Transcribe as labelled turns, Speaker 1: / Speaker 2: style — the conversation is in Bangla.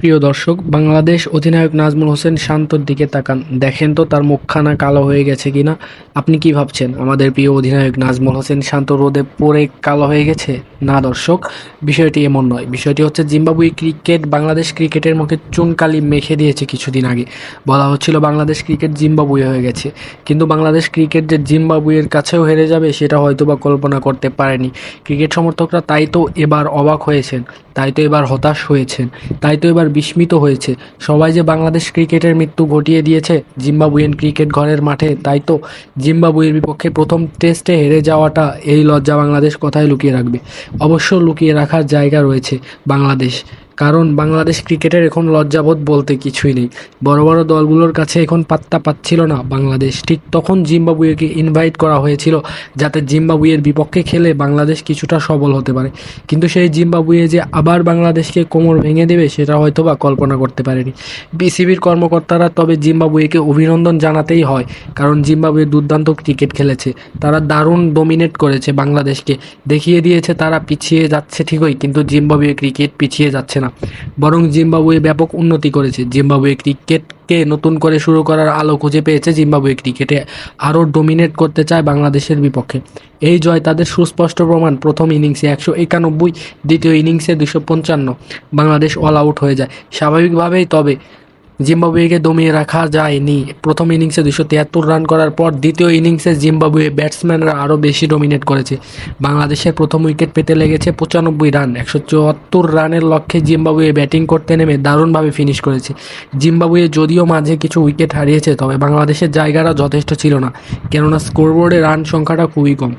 Speaker 1: প্রিয় দর্শক, বাংলাদেশ অধিনায়ক নাজমুল হোসেন শান্তর দিকে তাকান। দেখেন তো তার মুখখানা কালো হয়ে গেছে কিনা। আপনি কি ভাবছেন, আমাদের প্রিয় অধিনায়ক নাজমুল হোসেন শান্ত রোদে পড়ে কালো হয়ে গেছে? না দর্শক, বিষয়টি এমন নয়। বিষয়টি হচ্ছে জিম্বাবুই ক্রিকেট, বাংলাদেশ ক্রিকেটের মুখে চুনকালি মেখে দিয়েছে কিছুদিন আগে। বলা হচ্ছিল, বাংলাদেশ ক্রিকেট জিম্বাবুয়ে হয়ে গেছে। কিন্তু বাংলাদেশ ক্রিকেট যে জিম্বাবুয়ের কাছেও হেরে যাবে, সেটা হয়তো বা কল্পনা করতে পারেনি। ক্রিকেট সমর্থকরা তাই তো এবার অবাক হয়েছেন, তাই তো এবার হতাশ হয়েছেন, তাই তো এবার বিস্মিত হয়েছে। সবাই যে বাংলাদেশ ক্রিকেটের মৃত্যু ঘটিয়ে দিয়েছে জিম্বাবুয়েন ক্রিকেট ঘরের মাঠে, তাই তো জিম্বাবুয়ের বিপক্ষে প্রথম টেস্টে হেরে যাওয়াটা এই লজ্জা বাংলাদেশ কথায় লুকিয়ে রাখবে। অবশ্য লুকিয়ে রাখার জায়গা রয়েছে বাংলাদেশ। কারণ বাংলাদেশ ক্রিকেটের এখন লজ্জাবোধ বলতে কিছুই নেই। বড় বড় দলগুলোর কাছে এখন পাত্তা পাচ্ছিল না বাংলাদেশ। ঠিক তখন জিম্বাবুয়েকে ইনভাইট করা হয়েছিল যাতে জিম্বাবুয়ের বিপক্ষে খেলে বাংলাদেশ কিছুটা সবল হতে পারে। কিন্তু সেই জিম্বাবুয়ে যে আবার বাংলাদেশকে কোমর ভেঙে দেবে সেটা হয়তো বা কল্পনা করতে পারেনি। বিসিবির কর্মকর্তারা তবে জিম্বাবুয়েকে অভিনন্দন জানাতেই হয়, কারণ জিম্বাবুয়ে দুর্দান্ত ক্রিকেট খেলেছে। তারা দারুণ ডোমিনেট করেছে বাংলাদেশকে। দেখিয়ে দিয়েছে তারা পিছিয়ে যাচ্ছে ঠিকই, কিন্তু জিম্বাবুয়ে ক্রিকেট পিছিয়ে যাচ্ছে না। বরং জিম্বাবুয়ে ব্যাপক উন্নতি করেছে। জিম্বাবুয়ে ক্রিকেটকে নতুন করে শুরু করার আলো খুঁজে পেয়েছে জিম্বাবুয়ে ক্রিকেটে আরও ডোমিনেট করতে চায় বাংলাদেশের বিপক্ষে। এই জয় তাদের সুস্পষ্ট প্রমাণ। প্রথম ইনিংসে একশো একানব্বই, দ্বিতীয় ইনিংসে দুশো পঞ্চান্ন। বাংলাদেশ অল আউট হয়ে যায়। স্বাভাবিকভাবেই তবে জিম্বাবুয়েকে দমিয়ে রাখা যায়নি। প্রথম ইনিংসে দুশো তিয়াত্তর রান করার পর দ্বিতীয় ইনিংসে জিম্বাবুয়ে ব্যাটসম্যানরা আরও বেশি ডমিনেট করেছে। বাংলাদেশের প্রথম উইকেট পেতে লেগেছে পঁচানব্বই রান। একশো চুয়াত্তর রানের লক্ষ্যে জিম্বাবুয়ে ব্যাটিং করতে নেমে দারুণভাবে ফিনিশ করেছে। জিম্বাবুয়ে যদিও মাঝে কিছু উইকেট হারিয়েছে, তবে বাংলাদেশের জায়গাটা যথেষ্ট ছিল না, কেননা স্কোরবোর্ডে রান সংখ্যাটা খুবই কম।